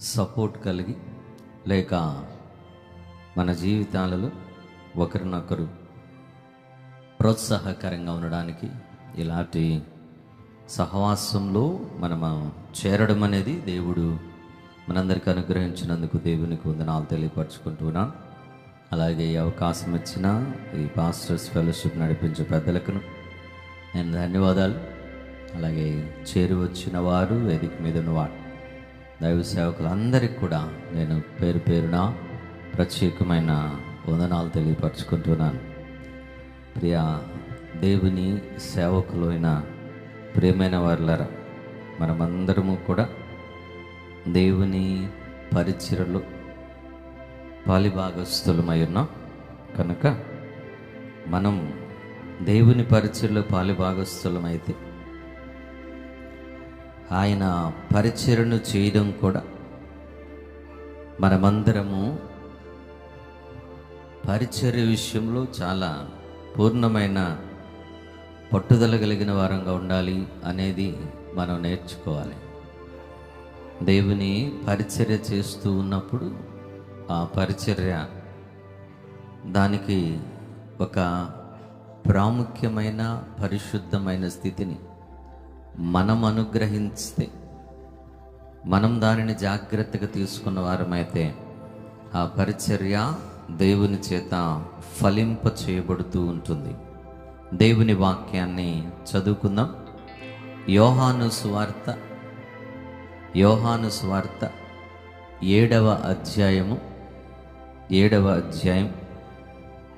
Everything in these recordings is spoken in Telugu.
సపోర్ట్ కలిగి లేక మన జీవితాలలో ఒకరినొకరు ప్రోత్సాహకరంగా ఉండడానికి ఇలాంటి సహవాసంలో మనము చేరడం అనేది దేవుడు మనందరికీ అనుగ్రహించినందుకు దేవునికి వందనాలు తెలియపరచుకుంటున్నాను అలాగే ఈ అవకాశం ఇచ్చిన ఈ పాస్టర్స్ ఫెలోషిప్ నడిపించే పెద్దలకును నేను ధన్యవాదాలు. అలాగే చేరి వచ్చిన వారు వేదిక మీద ఉన్నవారు. దైవ సేవకులందరికీ కూడా నేను పేరు పేరున ప్రత్యేకమైన వందనాలు తెలియపరచుకుంటున్నాను. ప్రియ దేవుని సేవకులైన ప్రియమైన వారులరా మనమందరము కూడా దేవుని పరిచయలో పాలిభాగస్థులమై ఉన్నాం. కనుక మనం దేవుని పరిచయలో పాలిభాగస్థులమైతే ఆయన పరిచయను చేయడం కూడా మనమందరము పరిచర్య విషయంలో చాలా పూర్ణమైన పట్టుదల కలిగిన వారంగా ఉండాలి అనేది మనం నేర్చుకోవాలి. దేవుని పరిచర్య చేస్తూ ఉన్నప్పుడు ఆ పరిచర్య దానికి ఒక ప్రాముఖ్యమైన పరిశుద్ధమైన స్థితిని మనం అనుగ్రహిస్తే మనం దానిని జాగ్రత్తగా తీసుకున్న వారమైతే ఆ పరిచర్య దేవుని చేత ఫలింప చేయబడుతూ ఉంటుంది. దేవుని వాక్యాన్ని చదువుకుందాం. యోహాను స్వార్త యోహాను స్వార్త ఏడవ అధ్యాయము ఏడవ అధ్యాయం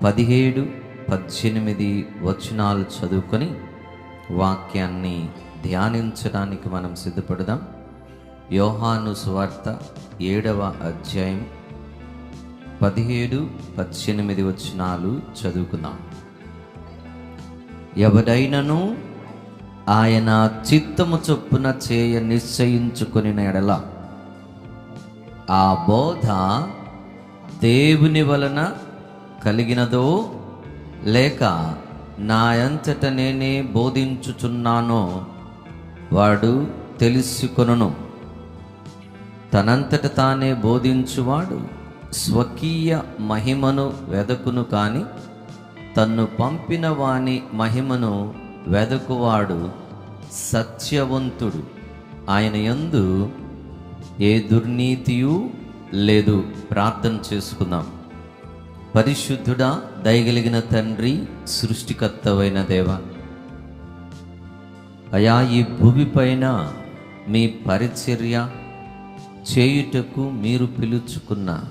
పదిహేడు పద్దెనిమిది వచనాలు చదువుకొని వాక్యాన్ని ధ్యానించడానికి మనం సిద్ధపడదాం. యోహాను స్వార్త ఏడవ అధ్యాయం పదిహేడు పద్దెనిమిది వచనాలు చదువుకుందాం. ఎవడైనను ఆయన చిత్తము చొప్పున చేయ నిశ్చయించుకుని ఎడల ఆ బోధ దేవుని వలన కలిగినదో లేక నా అంతట నేనే బోధించుచున్నానో వాడు తెలుసుకొనును. తనంతట తానే బోధించువాడు. స్వకీయ మహిమను వెదకును కానీ తన్ను పంపిన వాని మహిమను వెదకువాడు సత్యవంతుడు. ఆయన యందు ఏ దుర్నీతియు లేదు. ప్రార్థన చేసుకుందాం. పరిశుద్ధుడా దయగలిగిన తండ్రి సృష్టికర్తవైన దేవా అయా ఈ భూమిపైన మీ పరిచర్య చేయుటకు మీరు పిలుచుకున్న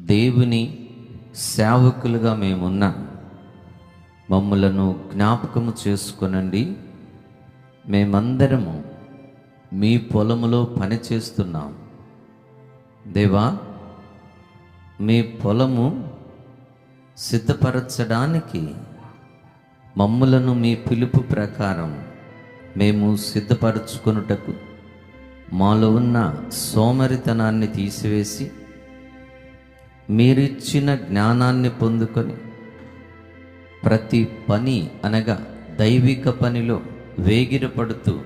దేవుని సేవకులుగా మేమున్నా. మమ్మలను జ్ఞాపకము చేసుకొనండి. మేమందరము మీ పొలములో పని చేస్తున్నాం దేవా మీ పొలము సిద్ధపరచడానికి మమ్ములను మీ పిలుపు ప్రకారం మేము సిద్ధపరచుకొనుటకు మాలో ఉన్న సోమరితనాన్ని తీసివేసి మీరిచ్చిన జ్ఞానాన్ని పొందుకొని ప్రతి పని అనగా దైవిక పనిలో వేగిరపడుతూ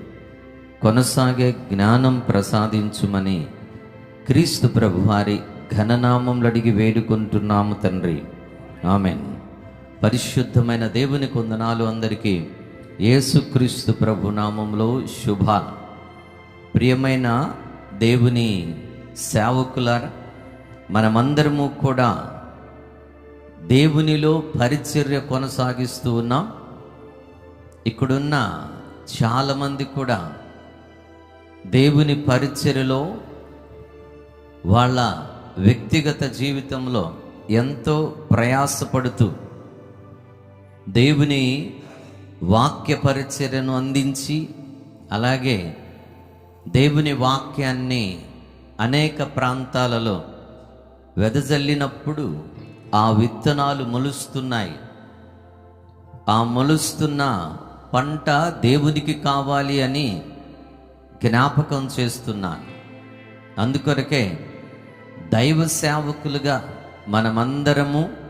కొనసాగే జ్ఞానం ప్రసాదించుమని క్రీస్తు ప్రభువారి ఘననామంలో అడిగి వేడుకుంటున్నాము తండ్రి. ఆమెన్. పరిశుద్ధమైన దేవుని కొందనాలు అందరికీ యేసుక్రీస్తు ప్రభు నామంలో శుభ. ప్రియమైన దేవుని సేవకులారా మనమందరము కూడా దేవునిలో పరిచర్య కొనసాగిస్తూ ఉన్నాం. ఇక్కడున్న చాలామంది కూడా దేవుని పరిచర్యలో వాళ్ళ వ్యక్తిగత జీవితంలో ఎంతో ప్రయాసపడుతూ దేవుని వాక్య పరిచర్యను అందించి అలాగే దేవుని వాక్యాన్ని అనేక ప్రాంతాలలో వెదజల్లినప్పుడు ఆ విత్తనాలు మొలుస్తున్నాయి. ఆ మొలుస్తున్న పంట దేవునికి కావాలి అని జ్ఞాపకం చేస్తున్నాను. అందుకొరకే దైవ సేవకులుగా మనమందరము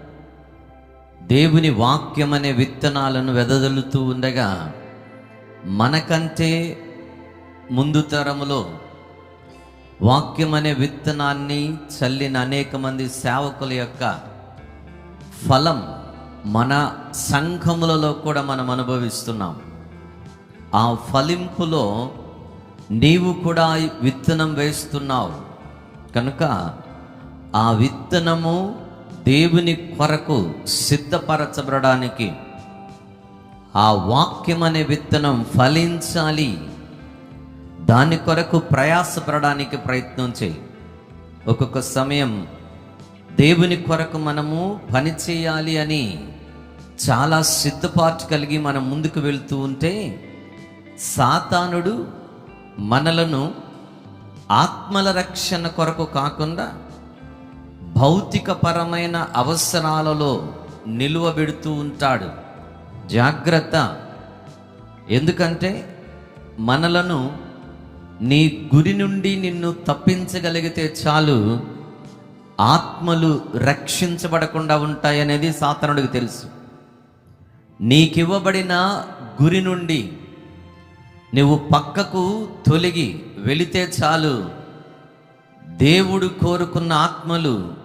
దేవుని వాక్యం అనే విత్తనాలను వెదజల్లుతూ ఉండగా మనకంటే ముందు తరములో వాక్యం అనే విత్తనాన్ని చల్లిన అనేక మంది సేవకుల యొక్క ఫలం మన సంఘములలో కూడా మనం అనుభవిస్తున్నాం. ఆ ఫలింపులో నీవు కూడా విత్తనం వేస్తున్నావు. కనుక ఆ విత్తనము దేవుని కొరకు సిద్ధపరచబడడానికి ఆ వాక్యం అనే విత్తనం ఫలించాలి. దాని కొరకు ప్రయాసపడడానికి ప్రయత్నం చేయి. ఒక్కొక్క సమయం దేవుని కొరకు మనము పని చేయాలి అని చాలా సిద్ధపాటు కలిగి మనం ముందుకు వెళ్తూ ఉంటే సాతానుడు మనలను ఆత్మల రక్షణ కొరకు కాకుండా భౌతికపరమైన అవసరాలలో నిలువ పెడుతూ ఉంటాడు. జాగ్రత్త. ఎందుకంటే మనలను నీ గురి నుండి నిన్ను తప్పించగలిగితే చాలు ఆత్మలు రక్షించబడకుండా ఉంటాయనేది సాతనుడికి తెలుసు. నీకివ్వబడిన గురి నుండి నువ్వు పక్కకు తొలగి వెళితే చాలు దేవుడు కోరుకున్న ఆత్మలు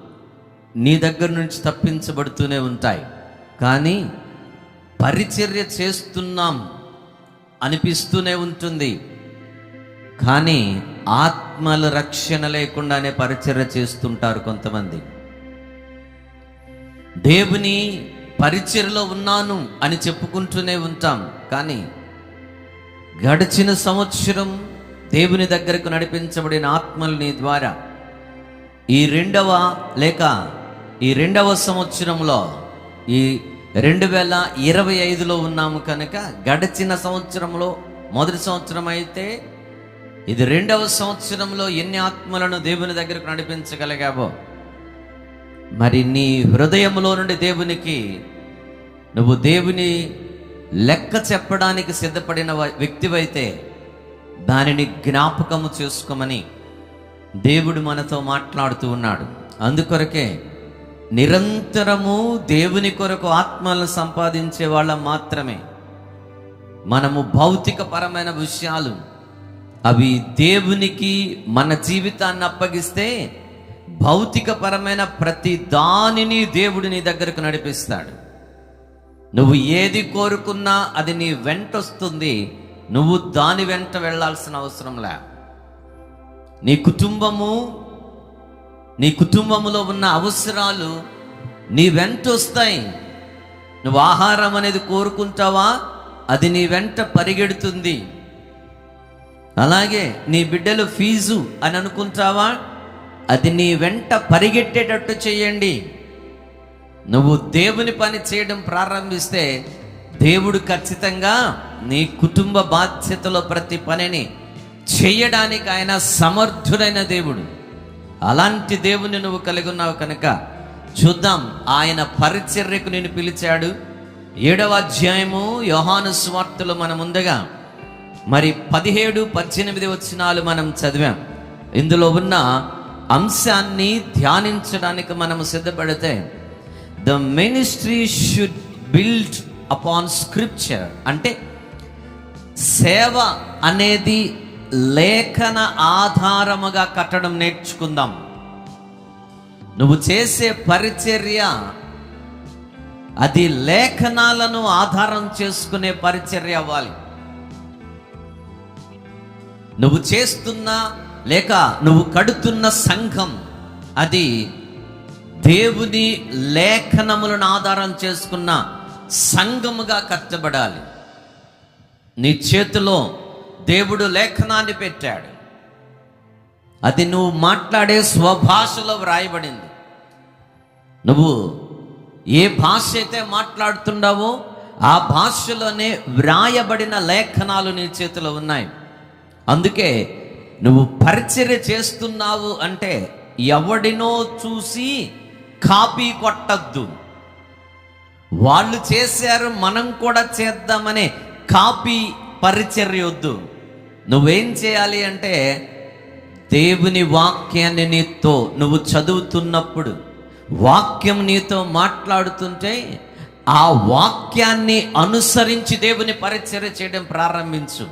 నీ దగ్గర నుంచి తప్పించబడుతూనే ఉంటాయి. కానీ పరిచర్య చేస్తున్నాం అనిపిస్తూనే ఉంటుంది. కానీ ఆత్మల రక్షణ లేకుండానే పరిచర్య చేస్తుంటారు కొంతమంది. దేవుని పరిచర్లో ఉన్నాను అని చెప్పుకుంటూనే ఉంటాం. కానీ గడిచిన సంవత్సరం దేవుని దగ్గరకు నడిపించబడిన ఆత్మల్ని ద్వారా. ఈ రెండవ లేక ఈ రెండవ సంవత్సరంలో ఈ రెండు వేల ఇరవై ఐదులో ఉన్నాము కనుక గడిచిన సంవత్సరంలో మొదటి సంవత్సరం అయితే ఇది రెండవ సంవత్సరంలో ఎన్ని ఆత్మలను దేవుని దగ్గరకు నడిపించగలిగావో? మరి నీ హృదయంలో నుండి దేవునికి నువ్వు దేవుని లెక్క చెప్పడానికి సిద్ధపడిన వ- వ్యక్తివైతే దానిని జ్ఞాపకము చేసుకోమని దేవుడు మనతో మాట్లాడుతూ ఉన్నాడు. అందుకొరకే నిరంతరము దేవుని కొరకు ఆత్మలను సంపాదించే వాళ్ళం మాత్రమే. మనము భౌతిక పరమైన విషయాలు అవి దేవునికి మన జీవితాన్ని అప్పగిస్తే భౌతిక పరమైన ప్రతి దానిని దేవుడు నీ దగ్గరకు నడిపిస్తాడు. నువ్వు ఏది కోరుకున్నా అది నీ వెంట వస్తుంది. నువ్వు దాని వెంట వెళ్ళాల్సిన అవసరం లే. నీ కుటుంబము నీ కుటుంబంలో ఉన్న అవసరాలు నీ వెంట వస్తాయి. నువ్వు ఆహారం అనేది కోరుకుంటావా? అది నీ వెంట పరిగెడుతుంది. అలాగే నీ బిడ్డలు ఫీజు అని అనుకుంటావా? అది నీ వెంట పరిగెట్టేటట్టు చేయండి. నువ్వు దేవుని పని చేయడం ప్రారంభిస్తే దేవుడు ఖచ్చితంగా నీ కుటుంబ బాధ్యతలో ప్రతి పనిని చేయడానికి ఆయన సమర్థుడైన దేవుడు. అలాంటి దేవుని నువ్వు కలిగి ఉన్నావు కనుక చూద్దాం. ఆయన పరిచర్యకు నేను పిలిచాడు. ఏడవ అధ్యాయము యోహాను స్వార్తలు మన ముందుగా మరి పదిహేడు పద్దెనిమిది వచనాలు మనం చదివాం. ఇందులో ఉన్న అంశాన్ని ధ్యానించడానికి మనం సిద్ధపడితే the ministry should build upon scripture అంటే సేవ అనేది లేఖన ఆధారముగా కట్టడం నేర్చుకుందాం. నువ్వు చేసే పరిచర్య అది లేఖనాలను ఆధారం చేసుకునే పరిచర్య అవ్వాలి. నువ్వు చేస్తున్న లేక నువ్వు కడుతున్న సంఘం అది దేవుని లేఖనములను ఆధారం చేసుకున్న సంఘముగా కట్టబడాలి. నీ చేతిలో దేవుడు లేఖనాన్ని పెట్టాడు. అది నువ్వు మాట్లాడే స్వభాషలో వ్రాయబడింది. నువ్వు ఏ భాష అయితే మాట్లాడుతున్నావో ఆ భాషలోనే వ్రాయబడిన లేఖనాలు నీ చేతిలో ఉన్నాయి. అందుకే నువ్వు పరిచర్య చేస్తున్నావు అంటే ఎవడినో చూసి కాపీ కొట్టద్దు. వాళ్ళు చేశారు మనం కూడా చేద్దామనే కాపీ పరిచర్య వద్దు. నువ్వేం చేయాలి అంటే దేవుని వాక్యాన్ని నీతో నువ్వు చదువుతున్నప్పుడు వాక్యం నీతో మాట్లాడుతుంటే ఆ వాక్యాన్ని అనుసరించి దేవుని పరిచర్య చేయడం ప్రారంభించు.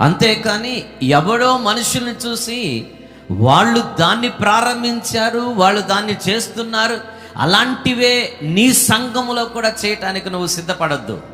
అంతేకాని ఎవడో మనుషుల్ని చూసి వాళ్ళు దాన్ని ప్రారంభించారు వాళ్ళు దాన్ని చేస్తున్నారు అలాంటివే నీ సంఘములో కూడా చేయటానికి నువ్వు సిద్ధపడద్దు.